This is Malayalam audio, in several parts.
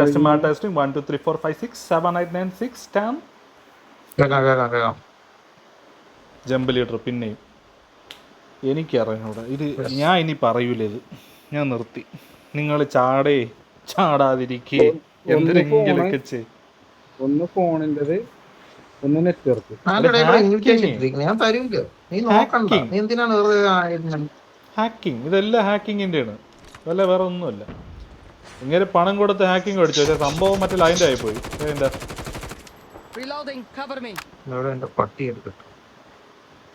ടെസ്റ്റ് മാ testing one two three four five six seven eight nine six ten കേക്കാം കേക്കാം കേക്കാം ജമ്പ് ലീഡർ പിന്നെയും എനിക്കറിഞ്ഞൂടാ. ഇത് ഞാൻ ഇനി പറയൂല ഇത് ഞാൻ നിർത്തി. നിങ്ങൾ ചാടേ ചാടാതിരിക്കേ. എന്തിനെങ്കിലൊക്കെ ചെയ് ഒന്ന് ഫോണിന്റേത് ഒന്ന് നെറ്റ്വർക്ക്. ഞാൻ തരൂല. നീ നോക്കണ്ട. നീ എന്തിനാണ് വെറുതെ ഹാക്കിംഗ് ഇതെല്ലാം ഹാക്കിങ്ങിന്റെയാണ് വല്ല വേറെ ഒന്നുമല്ല. ഇങ്ങനെ പണം കൊടുത്ത് ഹാക്കിംഗ് അടിച്ചു. പക്ഷേ സംഭവം മറ്റേ ലൈന്റെ ആയിപ്പോയി എന്താ?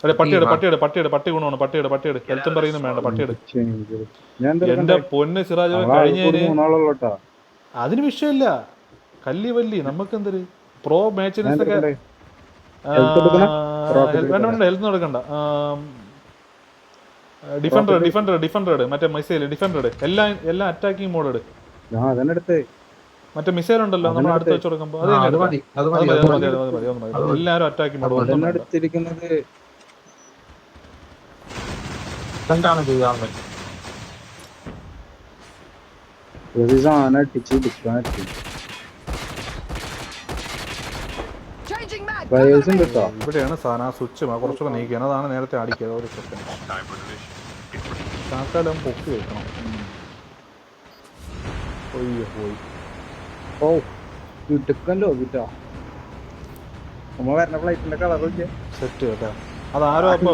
അതെ പട്ടിയുടെ പട്ടിയുടെ പട്ടിയുടെ പട്ടി ഗുണമാണ്. പട്ടിയുടെ പട്ടിയുടെ ഹെൽത്തും പറയുന്നു വേണ്ട. പട്ടിയുടെ എന്റെ പൊന്ന് സിറാജ് കഴിഞ്ഞതിന് മൂന്നാളുള്ളൂട്ടാ. അതിന് വിഷയമില്ല. കല്ലി വല്ലി. നമുക്ക് എന്തൊരു പ്രോ മാച്ചിനസ് ഒക്കെ? ഹെൽത്ത് എടുക്കണ്ട. ഡിഫൻഡർ ഡിഫൻഡർ ഡിഫൻഡർ മറ്റേ മിസൈൽ ഡിഫൻഡർ എല്ലാം എല്ലാം അറ്റാക്കിംഗ് മോഡ് എടുത്തേ. മറ്റേ മിസൈൽ ഉണ്ടല്ലോ നമ്മൾ അടുത്ത് വെച്ച് കൊടുക്കുമ്പോൾ എല്ലാരും അറ്റാക്കിംഗ് മോഡ് എന്താണ് ചെയ്യാൻ മതി വയേഴ്സും കിട്ടോ ഇവിടെയാണ് സാധനം. ആ സ്വിച്ച് കുറച്ചുകൂടെ നീക്കിയാണ്. അതാണ് നേരത്തെ അടിക്കുക ഒരു സെക്കൻഡ് താക്കാലം പൊക്കി വെക്കണം. ഒയ്യോ പോയി. ഓ ഇടുക്കല്ലോ കിട്ടോ നമ്മ വരുന്ന ഫ്ലൈറ്റിന്റെ കളർ സെറ്റ് കേട്ടോ അതാരോ അപ്പൊ?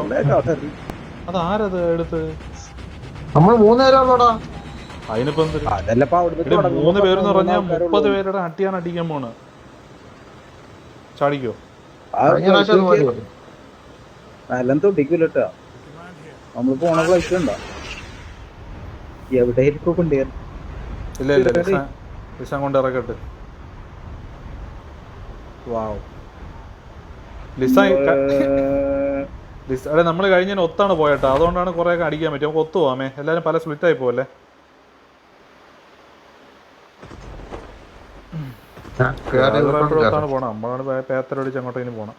അതാരത് എടുത്ത്? നമ്മൾ അതിനിപ്പോ മൂന്ന് പേരെന്ന് പറഞ്ഞ പറഞ്ഞാൽ മുപ്പത്. പേരുടെ അട്ടിയാണ് അടിക്കാൻ പോണ്. ചാടിക്കോ? ആ തൊട്ടിക്കൂലട്ടോ നമ്മൾ പോണ ഫ്ലൈറ്റ് ഉണ്ടോ? എവിടെയായിരിക്കും കൊണ്ടുവരാൻ ഇല്ല ലിസ കൊണ്ട് ഇറക്കട്ടെ. വാവ്. ലിസ നമ്മൾ കഴിഞ്ഞ ഒത്താണ് പോയട്ടോ. അതുകൊണ്ടാണ് കുറെ അടിക്കാൻ പറ്റും നമുക്ക് ഒത്തു പോവാമേ. എല്ലാരും പല സ്പ്ലിറ്റ് ആയി പോവല്ലേ? പോണം നമ്മളാണ് പേത്തരടിച്ച് അങ്ങോട്ടേക്ക് പോണം.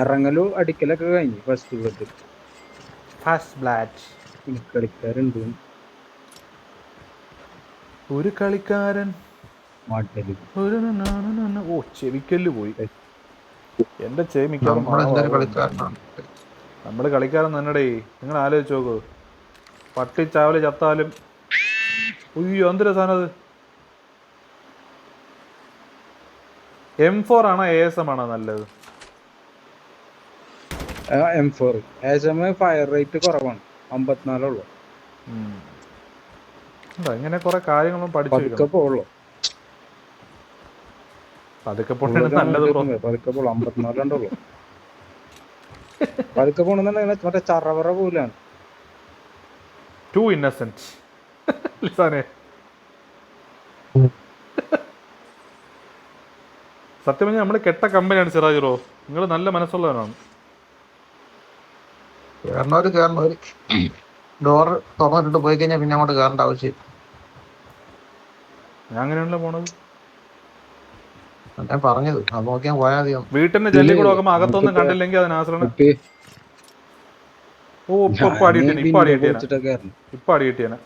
ഇറങ്ങലും അടിക്കലൊക്കെ കഴിഞ്ഞു ഫസ്റ്റ് ബ്ലഡ് ഫാസ്റ്റ് ബ്ലാറ്റ് കളിക്കാരുണ്ട്. ഒരു കളിക്കാരൻ. ഒരു. ഓ ചെവിക്കല്ല് പോയി. എന്റെ ചെവി മിക്കവാറും കളിക്കാരനാണ്. നമ്മൾ കളിക്കാരൻ തന്നെടേ നിങ്ങൾ ആലോചിച്ച് നോക്കൂ. പട്ടി ചാവൽ ചത്താലും ഉയ്യോ എന്തൊരു സാധനം അത്? എം ഫോർ ആണോ എ എസ് എം ആണോ നല്ലത്? എം ഫോർ ഏശമ ഫയർ റേറ്റ് കുറവാണ്. അമ്പത്തിനാലുള്ളൂ അങ്ങനെ കുറെ കാര്യങ്ങളും പഠിച്ചു പതുക്കെ പൊട്ടാണ് നല്ലത് പതുക്കെ പോളൂ അമ്പത്തിനാലുണ്ടുള്ളൂ പതുക്കെ പോണെന്നുണ്ടെങ്കിൽ മറ്റേ ചറവറ പോലാണ്. ടു ഇന്നസെന്റ് ലിസാനെ. സത്യം പറഞ്ഞാൽ നമ്മൾ കെട്ട കമ്പനിയാണ് സിറാജിറോ നിങ്ങൾ നല്ല മനസ്സുള്ളവരാണ്. കേറണവര് കേറണവര്. ഡോർ തുറന്നിട്ട് പോയി കഴിഞ്ഞാൽ പിന്നെ അങ്ങോട്ട് കയറേണ്ട ആവശ്യം ഞാൻ അങ്ങനെയാണല്ലോ പോണത്. പറഞ്ഞത്. അത് നോക്കിയാൽ പോയാൽ മതി. വീട്ടിന്റെ ജെല്ലി കൂടെ നോക്കുമ്പോ അകത്തൊന്നും കണ്ടില്ലെങ്കിൽ അതിന് ആശ്രമം ഓ ഇപ്പൊ ഇപ്പൊ അടിയിട്ടേനെ ഇപ്പൊ അടിയിട്ടേനെ ഇപ്പൊ അടിയിട്ടേനെ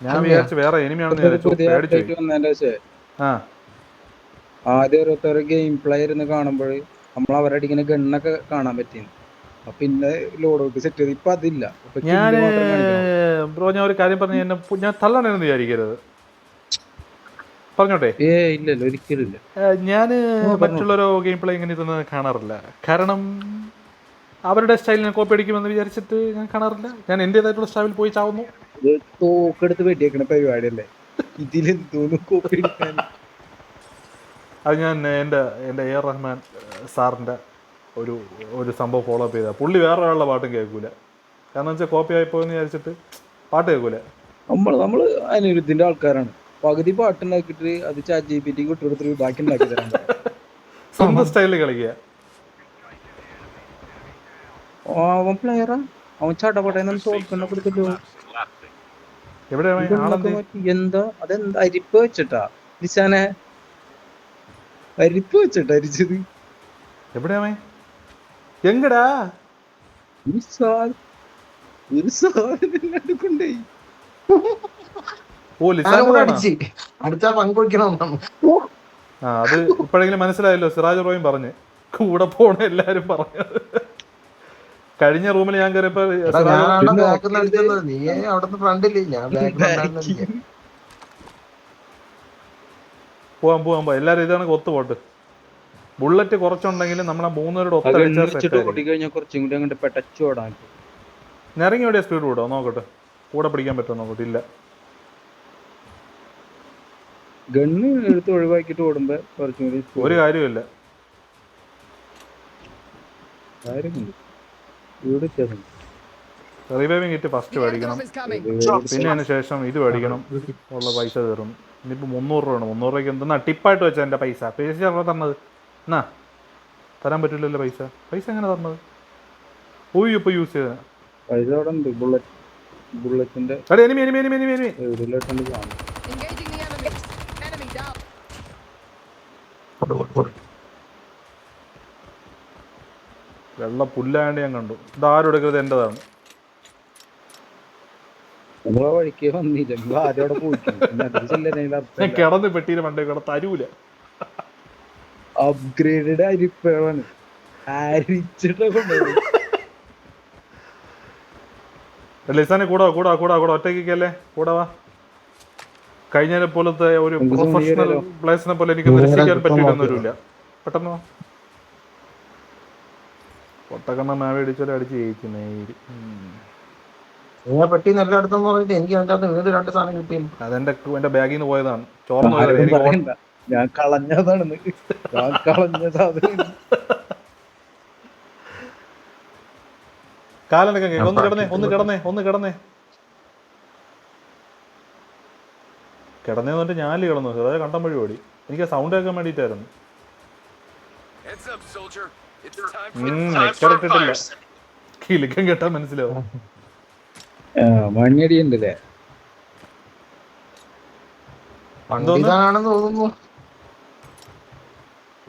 ഞാൻ വിചാരിച്ചു വേറെ എനിമിയാണെന്ന് വിചാരിച്ചു പുതിയ പേടിച്ചു ശേഷം ആ. ആദ്യം ഗെയിം പ്ലേ ഇരുന്ന് കാണുമ്പോൾ നമ്മൾ അവരടിക്കുന്ന ഗണ്ണൊക്കെ കാണാൻ പറ്റിയിരുന്നു പിന്നെ ലോഡ് ഔട്ട് സെറ്റ് ചെയ്ത്. ഇപ്പൊ അതില്ല. ഞാൻ ബ്രോ ഞാൻ ഒരു കാര്യം പറഞ്ഞു ഞാൻ തള്ളണെന്ന് വിചാരിക്കരുത്. പറഞ്ഞോട്ടെ. ഏ ഇല്ലല്ലോ ഒരിക്കലും ഞാൻ മറ്റുള്ളവരോ ഗെയിം പ്ലേ ഇങ്ങനെ ഇതൊന്നും കാണാറില്ല. കാരണം അവരുടെ സ്റ്റൈലിനെ കോപ്പി അടിക്കുമെന്ന് വിചാരിച്ചിട്ട് ഞാൻ കാണാറില്ല. ഞാൻ എന്റെതായിട്ടുള്ള സ്റ്റൈലിൽ പോയി ചാവുന്നു. തോക്കെടുത്ത് വെട്ടിയേക്കണ പരിപാടിയല്ലേ? ഇതിലെന്തോന്ന് കോപ്പി അടിക്കാൻ അത് ഞാൻ എന്റെ എന്റെ എ ആർ റഹ്മാൻ സാറിന്റെ ഒരു ഒരു സംഭവം ഫോളോ അപ്പ് ചെയ്ത. പുള്ളി വേറെ ഒരാളുടെ പാട്ടും കേൾക്കൂല. കാരണം വെച്ചാൽ കോപ്പി ആയിപ്പോയെന്ന് വിചാരിച്ചിട്ട് പാട്ട് കേൾക്കൂല. നമ്മൾ നമ്മൾ അനിരുദ്ധിന്റെ ആൾക്കാരാണ്. പകുതി പാട്ടുണ്ടാക്കിട്ട് അത് ചാറ്റ് ജി പി ടി വിട്ടുകൊടുത്തിട്ട് ബാക്കി ഉണ്ടാക്കി തരാൻ. സ്വന്തം സ്റ്റൈലിൽ കളിക്കുക. അവൻ പ്ലെയറാ അവൻ ചടപടയെന്നു തോൽക്കണ്ട കൊടുക്കല്ലോ എന്താ? അതെന്താ? അരിപ്പ് വെച്ചിട്ടാ. നിശാനെ അരിപ്പ് വെച്ചിട്ട് അരിച്ചത്. എവിടെയാ എങ്കടാ ഒരു സാധനം ഒരു ആ അത് ഇപ്പോഴെങ്കിലും മനസ്സിലായല്ലോ സിറാജ് റോയും പറഞ്ഞ്. കൂടെ പോണ എല്ലാരും പറഞ്ഞു. കഴിഞ്ഞ റൂമിൽ ഞാൻ കയറിയപ്പോ നീ അവിടുന്ന് ഫ്രണ്ടില്ലേ ഞാൻ ബാക്കിൽ പോവാൻ പോവാൻ പോവാം എല്ലാരും ഇതാണ് ഒത്തു പോട്ട്. ബുള്ളറ്റ് കുറച്ചുണ്ടെങ്കിലും നമ്മളെ മൂന്നുപേരുടെ ഒത്ത ഒത്തടിച്ചാൽ നിറങ്ങി എവിടെയാ സ്പീഡ് കൂടോ? നോക്കട്ടെ. കൂടെ പിടിക്കാൻ പറ്റുമോ? നോക്കട്ടെ. ഇല്ല. ഗണ്ണ് എടുത്ത് ഒഴിവാക്കിയിട്ട് ഓടുമ്പോ കുറച്ചും കൂടി ഒരു കാര്യമില്ല കാര്യമുണ്ട്. ഇവിടെ വ്യത്യാസം. റിവൈവിങ് കിറ്റ് ഫസ്റ്റ് മേടിക്കണം. പിന്നെ അതിന് ശേഷം ഇത് മേടിക്കണം ഉള്ള പൈസ കയറും ഇനിയിപ്പോൾ മുന്നൂറ് രൂപ വേണം മുന്നൂറ് രൂപയ്ക്ക് എന്തെന്നാ? ടിപ്പായിട്ട് വെച്ചാൽ എന്റെ പൈസ. പൈസ അവിടെ തന്നത്? എന്നാ? തരാൻ പറ്റില്ലല്ലോ പൈസ. പൈസ എങ്ങനെ തന്നത്? പോയി ഇപ്പോൾ യൂസ് ചെയ്ത. പൈസ അവിടെ ഉണ്ട്. Bullet ബുള്ളറ്റിന്റെ enemy enemy enemy enemy enemy വെള്ള പുല്ലാണ്ട് ഞാൻ കണ്ടു. ഇതാരും എടുക്കരുത് എന്റേതാണ്. നമ്മളാ വഴിക്ക് വന്നില്ല. അവിടെ കിടന്ന് പെട്ടിയിൽ പണ്ട് കിട തരൂല. അപ്ഗ്രേഡഡ് അരിച്ചിട്ടാ കൊണ്ടുപോയത് ലിസാനെ കൂടാ കൂടാ കൂടാ കൂടാ. ഒറ്റയ്ക്കല്ലേ കൂടാ വാ. കഴിഞ്ഞതിനെ പോലത്തെ ഒരു പ്രൊഫഷണൽ. പ്ലേസിനെ പോലെ എനിക്ക് ദർശിക്കാൻ നിരസിക്കാൻ പറ്റില്ലെന്നൊരുമില്ല പെട്ടെന്ന് പൊട്ടക്കണ്ണ മാവ അടിച്ചാലും അടിച്ച് ജയിക്കുന്നേ ഞാൻ നല്ല അടുത്തെന്ന് പറഞ്ഞിട്ട് എനിക്ക് അതിന്റെ അകത്ത് വീണ്ടും രണ്ട് സാധനം കിട്ടി അതെന്റെ എന്റെ ബാഗിൽ നിന്ന് പോയതാണ്. ചോർന്ന് ഞാൻ കളഞ്ഞതാണ് ഞാൻ കളഞ്ഞ സാധനം കാലനൊക്കെ ഒന്ന് കിടന്നേ ഒന്ന് കിടന്നേ ഒന്ന് കിടന്നേ. കിടന്നേന്ന് പറഞ്ഞിട്ട് ഞാൻ കിടന്നു. അതായത് കണ്ടം വഴി ഓടി. എനിക്ക് സൗണ്ട് കേൾക്കാൻ വേണ്ടിയിട്ടായിരുന്നു. കിലുക്കം കേട്ടാ മനസ്സിലാവും. മണിയടി ഉണ്ടല്ലേ തോന്നുന്നു.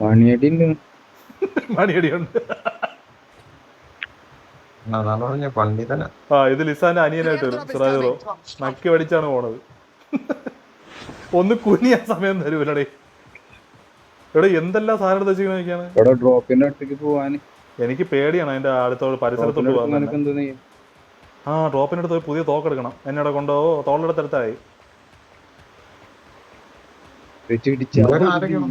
മണിയടി ഉണ്ട് മണിയടിയുണ്ട് അതാണ് പറഞ്ഞ പണ്ടിതന ആ ഇത് ലിസാന്റെ അനിയനായിട്ട് വരും. സിറാജ് റോ നക്കി പഠിച്ചാണ് പോണത്. ഒന്ന് കുനിയ സമയം തരൂലടേ ഇവിടെ എന്തെല്ലാം സാധനം എടുത്ത് വെച്ചിരിക്കണ ഇവിടെ ഡ്രോപ്പിന്റെ അടുത്തേക്ക് പോവാന്. എനിക്ക് പേടിയാണ് അതിന്റെ അടുത്തോട് പരിസരത്തോട്ട് പോകാൻ ആ ഡ്രോപ്പിന്റെ അടുത്ത് പോയി പുതിയ എന്നോട് കൊണ്ടോ ഇടിച്ചാ ഇവിടെ ആരെങ്കിലും?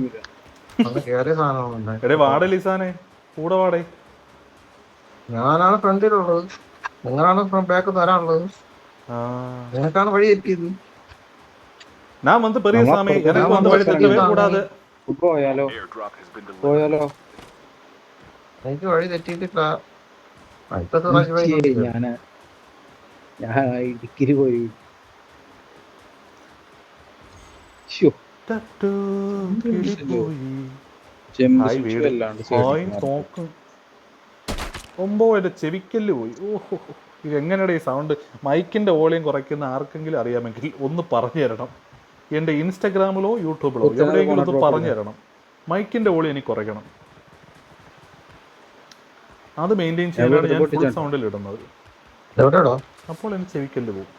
അന്ന് കേറിയ സാധനങ്ങളുണ്ട് എടേ വാടേ ലിസാനെ. കൂടെ വാടേ. ഞാനാണ് ഫ്രണ്ടിലുള്ളത്. നിങ്ങളാണ് ബാക്ക് തരാനുള്ളത്. ആ. നിങ്ങൾക്കാണ് വഴി തെറ്റിയത് ഞാൻ വന്ന് பெரிய சாமி எனக்கு வந்து എനിക്ക് വന്ന് கூடாது വഴി തെറ്റവേ எனக்கு കൂടാതെ പോയാലോ. പോയാലോ? എനിക്ക് വഴി ഇടിക്കേ, തെറ്റിയില്ല. ഞാൻ. ഞാൻ ഇടുക്കിരി പോയി. ഒമ്പോ എന്റെ ചെവിക്കല്ല് പോയി. ഓഹോ ഇത് എങ്ങനെയുടെ ഈ സൗണ്ട്? മൈക്കിന്റെ വോളിയം കുറയ്ക്കുന്ന ആർക്കെങ്കിലും അറിയാമെങ്കിൽ ഒന്ന് പറഞ്ഞു തരണം. എന്റെ ഇൻസ്റ്റഗ്രാമിലോ യൂട്യൂബിലോ എവിടെയെങ്കിലും ഒന്ന് പറഞ്ഞു തരണം. മൈക്കിന്റെ ഓളി എനിക്ക് കുറയ്ക്കണം. അത് മെയിന്റെയിൻ ചെയ്യാനാണ് ഞാൻ ഫുൾ സൗണ്ടിൽ ഇടുന്നത്. അപ്പോൾ എനിക്ക് ചെവിക്കല്ല് പോകും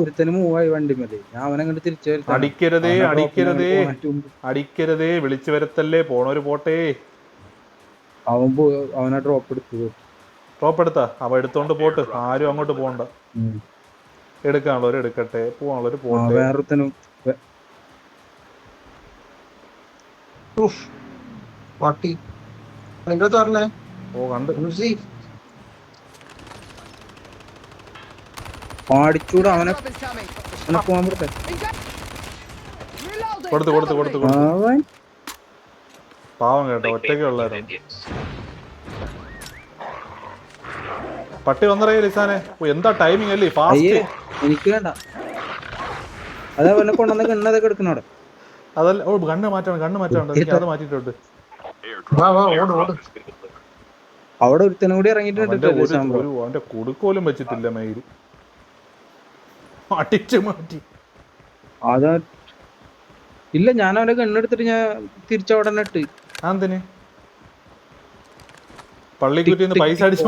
ഒരുത്തനും മൂവായി വണ്ടി മതി. ഞാൻ അവനെ കണ്ട് തിരിച്ചു. അടിക്കരുതേ അടിക്കരുതേ. അടിക്കരുതേ വിളിച്ചു വരത്തല്ലേ പോണൊരു പോട്ടെ. അവൻ അവനെ ഡ്രോപ്പ് എടുത്തത് ഡ്രോപ്പ് എടുത്താ? അവ എടുത്തോണ്ട് പോട്ട്. ആരും അങ്ങോട്ട് പോകണ്ട ഉം. എടുക്കാനുള്ളവർ എടുക്കട്ടെ പോകാനുള്ളവർ പോകട്ടെ പോട്ടെ. വേറൊരുത്തനും. പട്ടി നിന്റെ തരണേ ഓ കണ്ട്. പാടിച്ചൂടെ അവനെ. അവനെ പോകാൻ കൊടുത്തു. കൊടുത്തു കൊടുത്തു കൊടുത്ത് അവൻ. പാവം കേട്ടോ ഒറ്റയ്ക്ക് ഉള്ളായിരുന്നു. പട്ടി വന്നറിയ ലിസാനെ? ഓ എന്താ ടൈമിംഗ് അല്ലേ ഫാസ്റ്റ് എനിക്ക് വേണ്ട. അതാ അവനെ കൊണ്ടുവന്ന കണ്ണതൊക്കെ എടുക്കണം അവിടെ. അതല്ല ഓ കണ്ണ് മാറ്റണം കണ്ണ് മാറ്റാണ്ട് എനിക്ക് അത് മാറ്റിയിട്ടുണ്ട്. അവിടെ ഒരുത്തനും കൂടി ഇറങ്ങിയിട്ടുണ്ട് അവന്റെ അവന്റെ കുടുക്കോലും വെച്ചിട്ടില്ല മൈര് അടിച്ചു മാറ്റി. അതാ ഇല്ല ഞാൻ അവനെ കണ്ണെടുത്തിട്ട് ഞാൻ തിരിച്ചവിടെ ഇട്ട്. എന്തിന് പള്ളിക്കുറ്റിന്ന് ടിക് പൈസ അടിച്ച്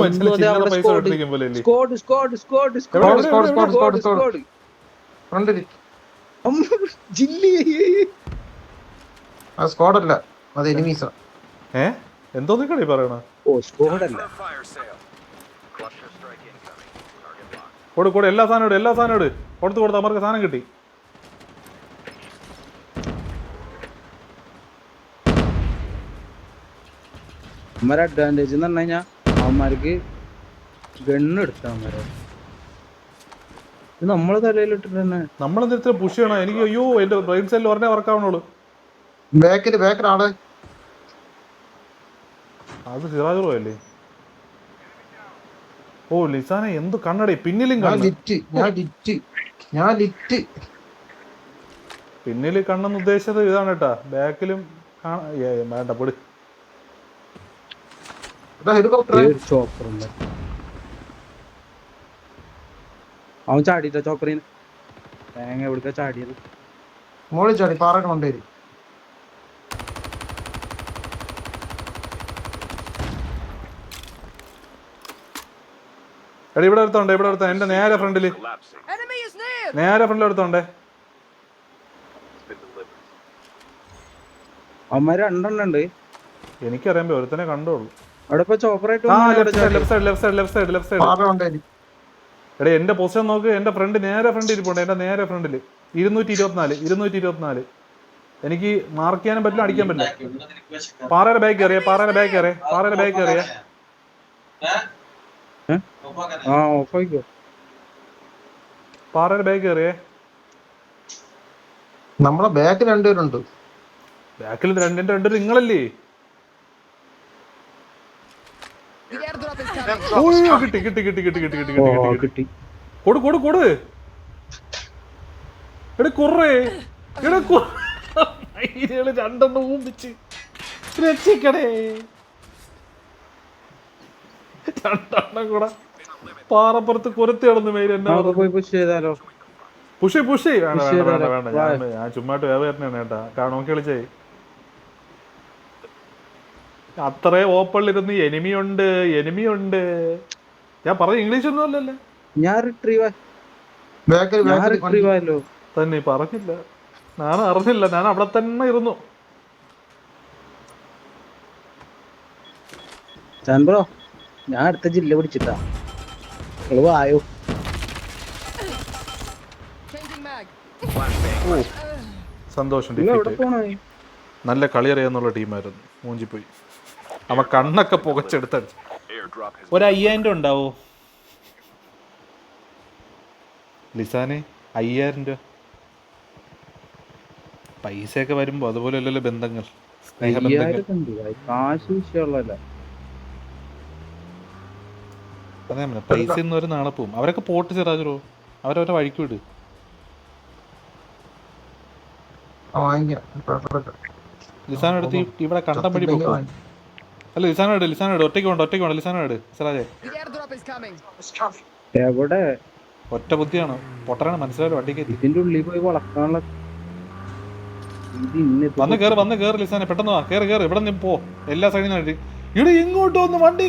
അത് എനിമീസാ. ഏ? എന്തോന്ന് കളി പറയണ? ഓ. കൊടു കൊടു എല്ലാ സാധനം എല്ലാ സാധനം കൊടുത്തു കൊടുത്ത് കൊടുത്ത് അവർക്ക് സാധനം കിട്ടി. അവന്മാരെ അഡ്വാന്റേജ് എന്ന് പറഞ്ഞു കഴിഞ്ഞാൽ അവന്മാർക്ക് ഗണ്ണ് എടുത്ത അവന്മാരെ. ഇത് നമ്മളെ തലയിൽ തന്നെ. നമ്മളെന്തിത്ര പുഷ് ചെയ്യണം? എനിക്ക് അയ്യോ എന്റെ ബ്രെയിൻ സെല്ലിൽ പറഞ്ഞേ വർക്കാവണുള്ളൂ ബാക്കിൽ ബാക്കിൽ ആൾ. അത് സിറാജറോ അല്ലേ? ഓ ലിസാനെ എന്ത് കണ്ണടേ. പിന്നിലും ഞാൻ ലിറ്റ് ഞാൻ ലിറ്റ് ഞാൻ ലിറ്റ് പിന്നിൽ കണ്ണെന്ന് ഉദ്ദേശിച്ചത് ഇതാണ് കേട്ടാ. ബാക്കിലും വേണ്ട പൊടി. ഉണ്ട് അവൻ ചാടിയിട്ട ചോപ്പറിന് തേങ്ങ എവിടുക്ക ചാടിയത്? മോളിൽ ചാടി പാറയുടെ എടി എടാ ഇവിടെ എടുത്തോണ്ടേ ഇവിടെ എടുത്തോ എന്റെ നേരെ ഫ്രണ്ടിൽ! നേരെ ഫ്രണ്ടിൽ delivered. അവന്മാര് രണ്ടെണ്ണം ഉണ്ട്. എനിക്കറിയാൻ ഒരുത്തനെ കണ്ടോളൂ എടാ എന്റെ പൊസിഷൻ നോക്ക് എന്റെ ഫ്രണ്ട് നേരെ ഫ്രണ്ട് ഇരിപ്പുണ്ട് എന്റെ നേരെ ഫ്രണ്ടിൽ ഇരുന്നൂറ്റി ഇരുപത്തിനാല് ഇരുന്നൂറ്റി ഇരുപത്തിനാല് എനിക്ക് മാർക്ക് ചെയ്യാനും പറ്റില്ല അടിക്കാൻ പറ്റില്ല. പാറയുടെ ബാക്ക് കയറിയ പാറയുടെ ബാക്ക് കയറിയ പാറയുടെ ബാക്ക് കയറിയ. പാറയുടെ ബാക്ക് നമ്മളെ ബാക്കിൽ രണ്ടുപേരുണ്ട്. ബാക്കിൽ രണ്ടിന്റെ രണ്ട് നിങ്ങളല്ലേ? Airdrop is coming! ഓ കിട്ടി കിട്ടി കിട്ടി കിട്ടി കിട്ടി കിട്ടി കിട്ടി കിട്ടി കൊടു കൊടു കൊടു. എടാ കുറേ. എടാ കുറേ രണ്ടെണ്ണം ഊമ്പിച്ച്. രക്ഷിക്കണേ. രണ്ടെണ്ണം കൂടെ പാറപ്പുറത്ത് കൊരുത്തി കിടന്നു മേര് എന്നാ പോയി പുഷ് ചെയ്താലോ? പുഷി പുഷി. വേണ്ട വേണ്ട വേണ്ട ഞാൻ ചുമ്മാട്ട് വേറെ കേട്ടാ. കാണുമോ? കളിച്ചേ. അത്രേ ഓപ്പണിലിരുന്ന് എനിമി ഉണ്ട് എനിമി ഉണ്ട് ഞാൻ പറഞ്ഞ ഇംഗ്ലീഷ് ഒന്നും അല്ലല്ലോ. ഞാൻ റിട്രീവ് ബാക്കിൽ ഞാൻ ബാക്കിൽ റിട്രീവ് ആയല്ലോ. തന്നെ പറഞ്ഞില്ല. ഞാൻ അറിഞ്ഞില്ല. ഞാൻ അവിടെ തന്നെ ഇരുന്നു. ചാൻബ്രോ ഞാൻ അടുത്ത ജില്ല പിടിച്ചിട്ടാ! സന്തോഷം നല്ല കളി അറിയാന്നുള്ള ടീമായിരുന്നു. മൂഞ്ചിപ്പോയി. അവ കണ്ണൊക്കെ പുകച്ചെടുത്തടിച്ചു Airdrop ഒരു അയ്യായിരം രൂപ ഉണ്ടാവോ? ലിസാനെ അയ്യായിരം രൂപ. പൈസയൊക്കെ വരുമ്പോ അതുപോലെ അല്ലല്ലോ ബന്ധങ്ങൾ അത് പൈസ ഇന്ന് ഒരു നാളെ പോവും അവരൊക്കെ പോട്ട് ചെറാജറോ അവരവരെ വഴിക്ക് വിട്. ആ, വാങ്ങിക്കാം. കുഴപ്പമില്ല. ലിസാന ഇവിടെ കണ്ടം വഴി വാങ്ങിക്കാം. അല്ല ലിസാന എടു ലിസാന എടു ഒറ്റയ്ക്ക് വേണ്ട ഒറ്റയ്ക്ക് വേണ്ട ലിസാന എടു സിറാജെ! എവിടെ? ഒറ്റ ബുദ്ധിയാണ്. പൊട്ടറാണ് മനസ്സിലായാലും വണ്ടി കയറ്റി ഇതിന്റെ ഉള്ളിൽ പോയി വളക്കാനുള്ള വന്ന് കേറ് വന്ന് കേറ് ലിസാനെ. പെട്ടെന്ന് വാ. കേറ് കേറ്. ഇവിടെ നിന്ന് പോ. എല്ലാ സൈഡിൽ നിന്ന് ഇവിടെ ഇങ്ങോട്ട് വന്ന് വണ്ടി.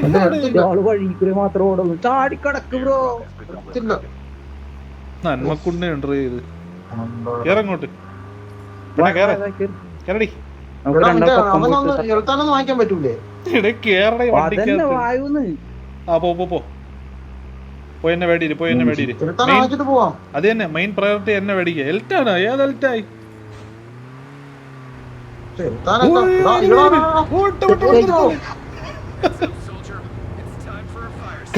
നന്മക്കുണ്ണ ഉണ്ട് ഇത് കേറങ്ങോട്ട് കേറടി. വാങ്ങിക്കാൻ പറ്റൂലേ? പോയി എന്നെ വേടിയിര് പോയി എന്നെ മെയിൻ അത് തന്നെ മെയിൻ പ്രയോറിറ്റി എന്നെ വേടിക്കുക എൽറ്റാണ് ഏത് എൽറ്റായി.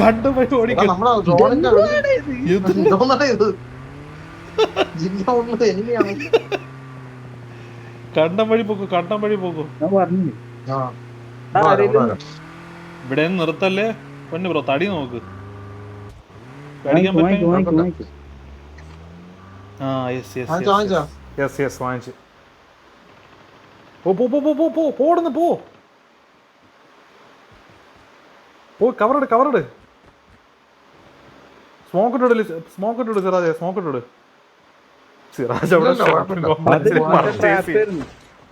കണ്ടുപോയി ഓടിക്കും. കണ്ടം വഴി പോക്കോ കണ്ടം വഴി പോക്കോ. ഞാൻ പറഞ്ഞു ഇവിടെ നിന്ന് നിർത്തല്ലേ? പൊന്നു ബ്രോ തടി നോക്ക്. പേടിക്കാൻ പറ്റും വാങ്ങിക്കോ, വാങ്ങിക്കോ. ആ യെസ് യെസ് വാങ്ങിച്ചാ വാങ്ങിച്ചാ? യെസ് യെസ് വാങ്ങിച്ച്. പോ പോ പോ പോ പോ പോ പോ. പോ കവറട് കവറട് സ്മോക്ക് ഇട്ടോട് സ്മോക്ക് ഇട്ടോട് സിറാജെ സ്മോക്ക് ഇട്ടോട് സിറാജ് അവിടെ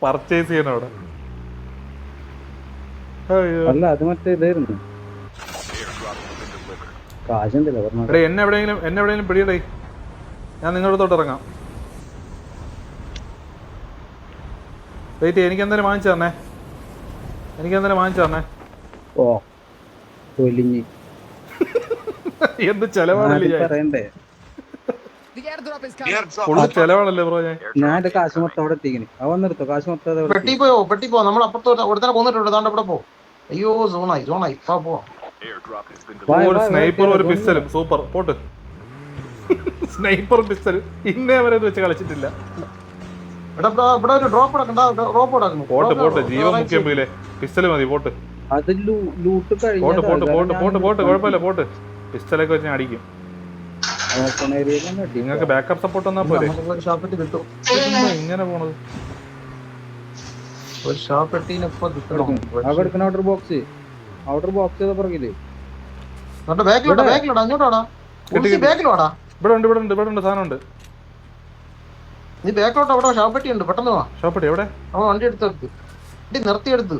പർച്ചേസ് ചെയ്യണം അവിടെ അല്ല അത് മറ്റേ ഇതായിരുന്നു. കാശുണ്ടല്ലോ പറഞ്ഞ. എടേ എന്നെ എവിടെയെങ്കിലും എന്നെ എവിടെയെങ്കിലും പിടിയടേ. ഞാൻ നിങ്ങളുടെ തൊട്ട് ഇറങ്ങാം. വെയിറ്റ് എനിക്ക് എന്തായാലും വാങ്ങിച്ചു തരണേ. എനിക്ക് എന്തായാലും വാങ്ങിച്ചു തരണേ. ഓ തൊലിഞ്ഞ് എന്ത് ചെലവാണല്ലേ പറയണ്ടേ? ചെലവാണല്ലേ ബ്രോ ഞാൻ? ഞാൻ കാശ് മൊത്തം അവിടെ എത്തിക്കണേ. അവൻ നിർത്തോ കാശ് മൊത്തം അവിടെ പെട്ടി പോയോ പെട്ടി പോ നമ്മൾ അപ്പുറത്ത് ഒരുത്തനെ കൊന്നിട്ടുണ്ട് അവിടെ പോ. അയ്യോ സോണായി സോണായി സ്നൈപ്പർ പോ ഒരു പിസ്റ്റലും സൂപ്പർ പോട്ട്. സ്നൈപ്പർ പിസ്റ്റൽ ഇന്നേ വരെ വെച്ച് കളിച്ചിട്ടില്ല. ഇവിടെ ഇവിടെ- ഇവിടെ ഒരു ഡ്രോപ്പ് ഡ്രോപ്പ് പോട്ട് Drop പോട്ട്. കിടക്കുന്നു. ജീവൻ right മുഖ്യം side. പോയില്ലേ പിസ്റ്റൽ മതി പോട്ട്. അത് ലൂ- ലൂട്ട് കഴിഞ്ഞ പോട്ട് പോട്ട് പോട്ട് പോട്ട് പോട്ട്. കുഴപ്പമില്ല പോട്ട്. പിസ്റ്റലൊക്കെ വെച്ച് ഞാൻ അടിക്കും. നിങ്ങൾക്ക് ബാക്കപ്പ് സപ്പോർട്ട് വന്നാൽ പോരെ. നമുക്ക് ഒരു ഷാപ്പെട്ടി കിട്ടും. ഇങ്ങനെ പോണത്? ഒരു ഔട്ടർ ബോക്സ് ഔട്ടർ ബോക്സ് ചെയ്ത പുറകിൽ. എന്നിട്ട് ബാക്കിലോട്ടാ ബാക്കിലോട്ടാ അങ്ങോട്ടാടാ. ബാക്കിലോടാ. ഇവിടെ ഉണ്ട് ഇവിടെ ഉണ്ട് ഇവിടെ ഉണ്ട് സാധനം ഉണ്ട്. നീ ബാക്കിലോട്ട് അവിടെ ഷാപ്പെട്ടി ഉണ്ട് പെട്ടെന്ന് വാ. ഷോപ്പിട്ട് എവിടെ? അവൻ വണ്ടി എടുത്തെടുത്ത് നിർത്തിയെടുത്ത്.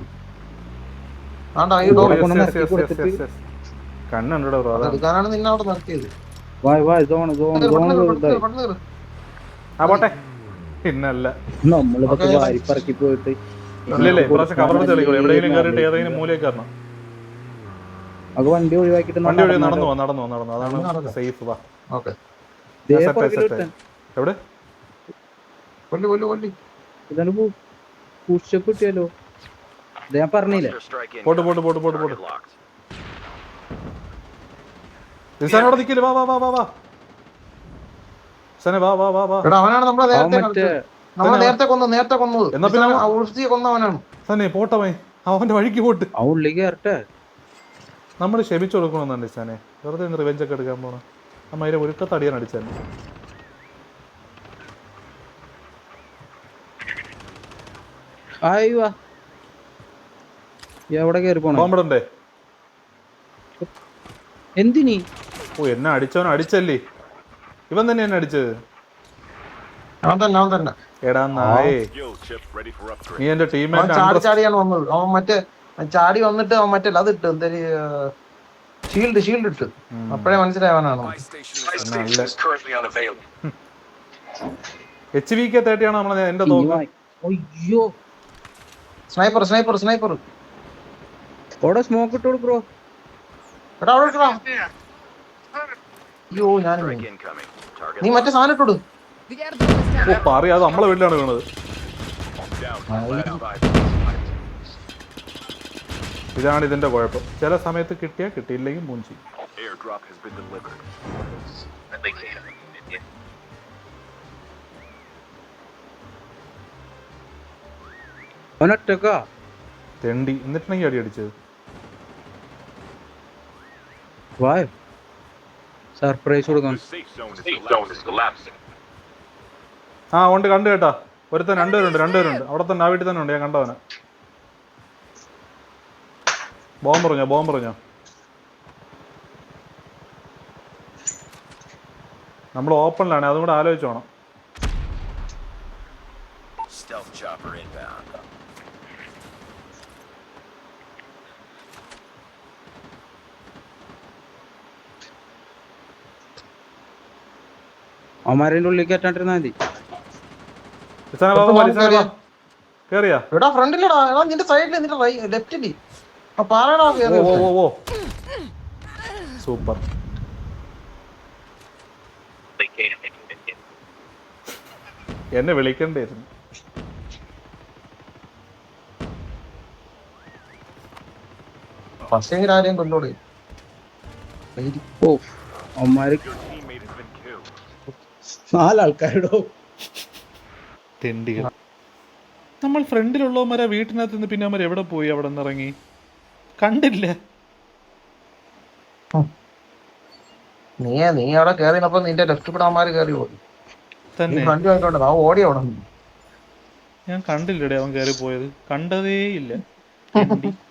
നിന്നെ അവിടെ നിർത്തിയത്. പിന്നല്ല. നമ്മളിപ്പോ വാരിപ്പറക്കി വാരി പറക്കി പോയിട്ട് അത് വണ്ടി ഒഴിവാക്കിട്ട് നടന്നു നടന്നു നടന്നു അതാണ്. സേഫ് വാ. എവിടെ? കൊല്ലി കൊല്ലി കൊല്ലി. ഇതാണ് പുഷപ്പ് കിട്ടിയല്ലോ. ഞാൻ പറഞ്ഞില്ലേ? പോട്ട്. പോട്ട് പോട്ട് പോട്ട് പോട്ട്. അവിടെ നിൽക്കില്ല വാ വാ വാ വാ വാ. സനെ വാ വാ വാ വാ. എടാ അവനാണ് നമ്മളെ നേരത്തെ. നമ്മളെ നേരത്തെ കൊന്ന നേരത്തെ കൊന്നത് എന്നാ പിന്നെ കൊന്നവനാണ്. പോട്ടവേ അവന്റെ വഴിക്ക് പോട്ട്. കയറട്ടെ നമ്മൾ ക്ഷമിച്ചു കൊടുക്കണമെന്നുണ്ട് സനെ. വെറുതെ റിവെഞ്ച് ഒക്കെ എടുക്കാൻ പോണം. അമ്മ അതിന്റെ ഒരുക്കത്ത് അടിയാൻ അടിച്ചാൽ എവിടെ കയറി പോണോ? ബോംബിടണ്ടേ? എന്തിനീ? ഓ എന്നെ അടിച്ചവൻ അടിച്ചല്ലേ? ഇവൻ തന്നെ എന്നെ അടിച്ചത്. അവൻ തന്നെ അവൻ തന്നെ. എടാ നായേ. നീ എന്റെ അവൻ ടീമേറ്റ് ചാടി ചാടിയാണ് വന്നത്. അവൻ മറ്റേ ചാടി വന്നിട്ട് അവൻ മറ്റേ അത് ഇട്ടു എന്തൊരു ഷീൽഡ് ഷീൽഡ് ഇട്ടു. അപ്പഴേ മനസ്സിലായവനാണ് എച്ച് വി കെ തേർട്ടിയാണ് നമ്മളെ എന്റെ തോക്ക്? അയ്യോ. സ്നൈപ്പർ സ്നൈപ്പർ സ്നൈപ്പർ അവിടെ സ്മോക്ക് ഇട്ടോളൂ ബ്രോ എടാ അവിടെ ഇട്ടെടാ. അയ്യോ ഞാൻ നീ മറ്റേ സാധനം is ഓ അത് നമ്മളെ വീട്ടിലാണ് വീണത്. ഇതാണ് ഇതിന്റെ കുഴപ്പം. ചില സമയത്ത് കിട്ടിയാൽ കിട്ടിയില്ലെങ്കിൽ മൂഞ്ചി തെണ്ടി. എന്നിട്ടുണ്ടെങ്കിൽ അടി അടിച്ചത്. സർപ്രൈസ് കൊടുക്കണം ആ ഉണ്ട് കണ്ടു കേട്ടാ. ഒരുത്തൻ രണ്ടുപേരുണ്ട് രണ്ടുപേരുണ്ട്. അവിടെ തന്നെ ആ വീട്ടിൽ തന്നെ ഉണ്ട് ഞാൻ കണ്ടവനെ. ബോംബ് പറഞ്ഞോ ബോംബ് പറഞ്ഞോ നമ്മൾ ഓപ്പണിലാണ് അതും കൂടെ ആലോചിച്ചോണം വേണം Stealth chopper inbound. അവന്മാരുടെ ഉള്ളിൽ കയറ്റാണ്ടിരുന്നാ മതി ലിസാനെ വാ, വാ, വാ, ലിസാനെ വാ. കേറിയാ? എടാ ഫ്രണ്ടിലടാ. എടാ നിന്റെ സൈഡിൽ നിന്റെ പാറടാ ഓ കേറി ഓ ഓ ഓ സൂപ്പർ. എന്നെ വിളിക്കണ്ടായിരുന്നു. ഫസ്റ്റ് ആരെയും has നാലാൾക്കാരുടോ. തെണ്ടികൾ നമ്മൾ ഫ്രണ്ടിലുള്ളവന്മാരെ വീട്ടിനകത്ത് നിന്ന് പിന്നെ അവന്മാർ എവിടെ പോയി അവിടെ നിന്ന് ഇറങ്ങി? കണ്ടില്ല? നീ നീ അവിടെ കേറിയപ്പോ നിന്റെ ലെഫ്റ്റ് കൂടെ അവന്മാര് കേറി ഓടി നീ തന്നെ ഫ്രണ്ട് ആയിക്കോട്ടെ ആ ഓടി അവിടെ ഞാൻ കണ്ടില്ലടേ അവൻ കേറി പോയത്. കണ്ടതേ ഇല്ല.